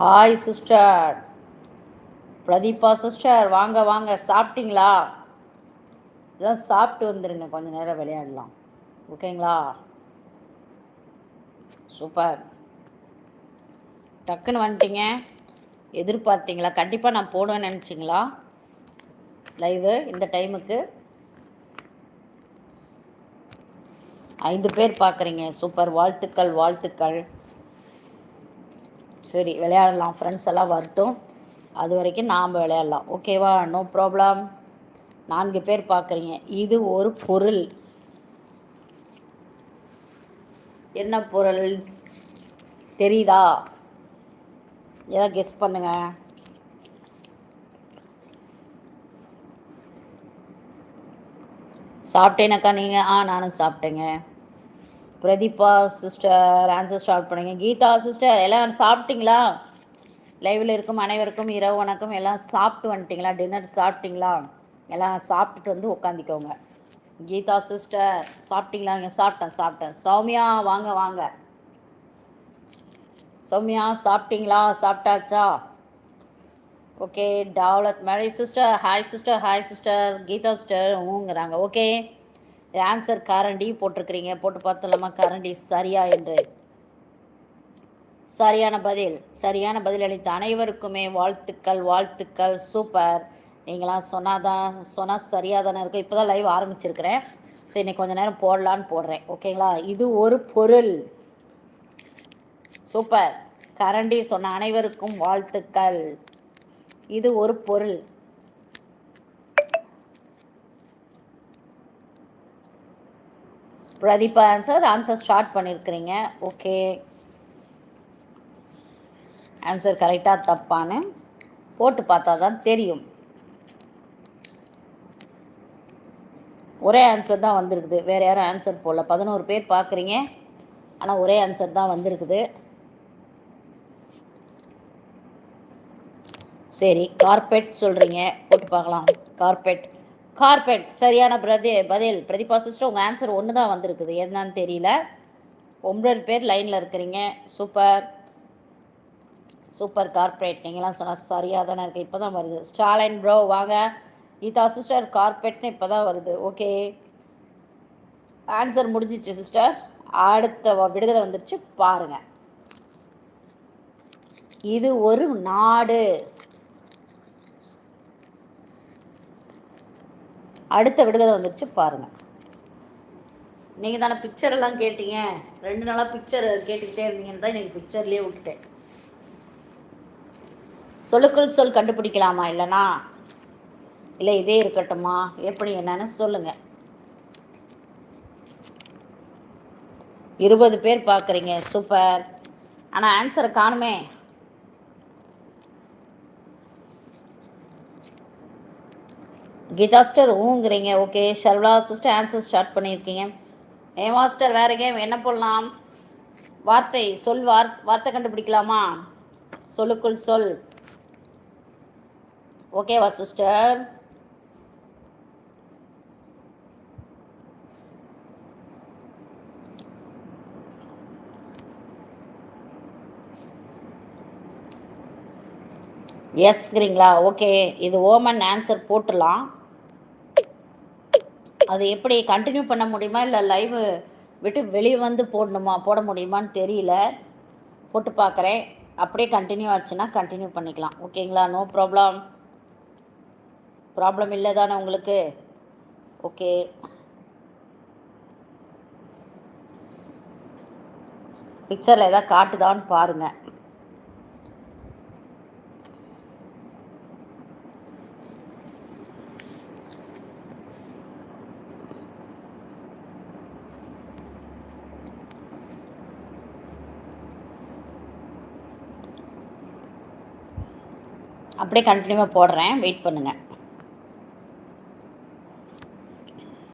Hi sister Pratibha sister வாங்க வாங்க. சாப்பிட்டீங்களா? இதான் சாப்பிட்டு வந்துடுங்க கொஞ்ச நேரம் விளையாடலாம். ஓகேங்களா? சூப்பர். டக்குன்னு வந்துட்டீங்க. எதிர்பார்த்தீங்களா? கண்டிப்பாக நான் போடுவேன்னு நினச்சிங்களா? லைவு இந்த டைமுக்கு ஐந்து பேர் பார்க்குறீங்க. சூப்பர். வாழ்த்துக்கள் வாழ்த்துக்கள். சரி விளையாடலாம். ஃப்ரெண்ட்ஸ் எல்லாம் வரட்டும். அது வரைக்கும் நாம் விளையாடலாம். ஓகேவா நோ ப்ராப்ளம் நான்கு பேர் பார்க்குறீங்க. இது ஒரு பொருள். என்ன பொருள்? தெரியுதா? ஏதாவது கெஸ் பண்ணுங்க. சாப்பிட்டேனக்கா நீங்கள் ஆ நானும் சாப்பிட்டேங்க. பிரதீபா சிஸ்டர் ஆன்சர் ஸ்டார்ட் பண்ணுங்க. கீதா சிஸ்டர் எல்லாம் சாப்பிட்டீங்களா? லைவில் இருக்கும் அனைவருக்கும் இரவு வணக்கம். எல்லாம் சாப்பிட்டு வந்துட்டிங்களா? டின்னர் சாப்பிட்டீங்களா? எல்லாம் சாப்பிட்டுட்டு வந்து உட்காந்துக்கோங்க கீதா சிஸ்டர் சாப்பிட்டீங்களாங்க சாப்பிட்டேன் சாப்பிட்டேன். சௌமியா வாங்க வாங்க. சௌமியா சாப்பிட்டீங்களா? சாப்பிட்டாச்சா? Okay Daulat Mary sister hi sister hi sister Geetha sister ஊங்குறாங்க. Okay answer கரண்டி போட்டிருக்கிறீங்க. போட்டு பார்த்தலாமா கரண்டி சரியா என்று. சரியான பதில். சரியான பதில் அளித்த அனைவருக்குமே வாழ்த்துக்கள் வாழ்த்துக்கள். சூப்பர் நீங்களாம் சொன்னாதான் சொன்னால் சரியாக தானே இருக்கும். இப்போ தான் லைவ் ஆரம்பிச்சிருக்கிறேன். சரி இன்னைக்கு கொஞ்சம் நேரம் போடலான்னு போடுறேன். ஓகேங்களா இது ஒரு பொருள். சூப்பர் கரண்டி சொன்ன அனைவருக்கும் வாழ்த்துக்கள். இது ஒரு பொருள். பிரதீபா ஆன்சர் ஆன்சர் ஸ்டார்ட் பண்ணியிருக்கிறீங்க ஓகே ஆன்சர் கரெக்டாக தப்பான்னு போட்டு பார்த்தா தான் தெரியும். ஒரே ஆன்சர் தான் வந்திருக்குது. வேறு யாரும் ஆன்சர் போடல. பதினோரு பேர் பார்க்குறீங்க. ஆனால் ஒரே ஆன்சர் தான் வந்திருக்குது. சரி கார்பெட் சொல்கிறீங்க போட்டு பார்க்கலாம். கார்பெட் கார்பெட் சரியான பிரதி பதில். பிரதிபா சிஸ்டர் உங்கள் ஆன்சர் ஒன்று தான் வந்திருக்குது. என்னன்னு தெரியல. ஒன்பது பேர் லைனில் இருக்கிறீங்க. சூப்பர் சூப்பர் கார்பரேட் நீங்களாம் சொன்னால் சரியாக தானே இருக்குது இப்போ தான் வருது. ஸ்டாலின் ப்ரோ வாங்க. கீதா சிஸ்டர் கார்பெட்னு இப்போ தான் வருது. ஓகே ஆன்சர் முடிஞ்சிச்சு சிஸ்டர் அடுத்த விடுதலை வந்துருச்சு. பாருங்கள் இது ஒரு நாடு. அடுத்த விடுதலை வந்துருச்சு பாருங்கள் நீங்கள் தானே பிக்சர் எல்லாம் கேட்டீங்க. ரெண்டு நாளாக பிக்சர் கேட்டுக்கிட்டே இருந்தீங்கன்னு தான் நீங்கள் பிக்சர்லேயே விட்டுட்டேன். சொல்லுக்குள் சொல் கண்டுபிடிக்கலாமா இல்லைனா? இல்லை இதே இருக்கட்டுமா? எப்படி என்னன்னு சொல்லுங்கள் இருபது பேர் பார்க்குறீங்க. சூப்பர். ஆனால் ஆன்சரை காணுமே. Geetha sister ஊங்குறீங்க. Okay Sharvala sister answer start பண்ணியிருக்கீங்க. ஏ மாஸ்டர் வேறு கேம் என்ன போடலாம்? வார்த்தை சொல் வார் வார்த்தை கண்டுபிடிக்கலாமா? சொல்லுக்குள் சொல். ஓகேவா சிஸ்டர் எஸ்ங்கிறீங்களா ஓகே இது ஓமன் ஆன்சர் போட்டுடலாம். அது எப்படி கண்டினியூ பண்ண முடியுமா? இல்லை லைவ் விட்டு வெளியே வந்து போடணுமா? போட முடியுமான்னு தெரியல. போட்டு பார்க்குறேன் அப்படியே கண்டினியூ ஆச்சுன்னா கண்டினியூ பண்ணிக்கலாம். ஓகேங்களா நோ ப்ராப்ளம் ப்ராப்ளம் இல்லை தானே உங்களுக்கு? ஓகே பிக்சரில் எதாவது காட்டுதான்னு பாருங்கள் அப்படியே கண்டினியூவாக போடுறேன். வெயிட் பண்ணுங்கள்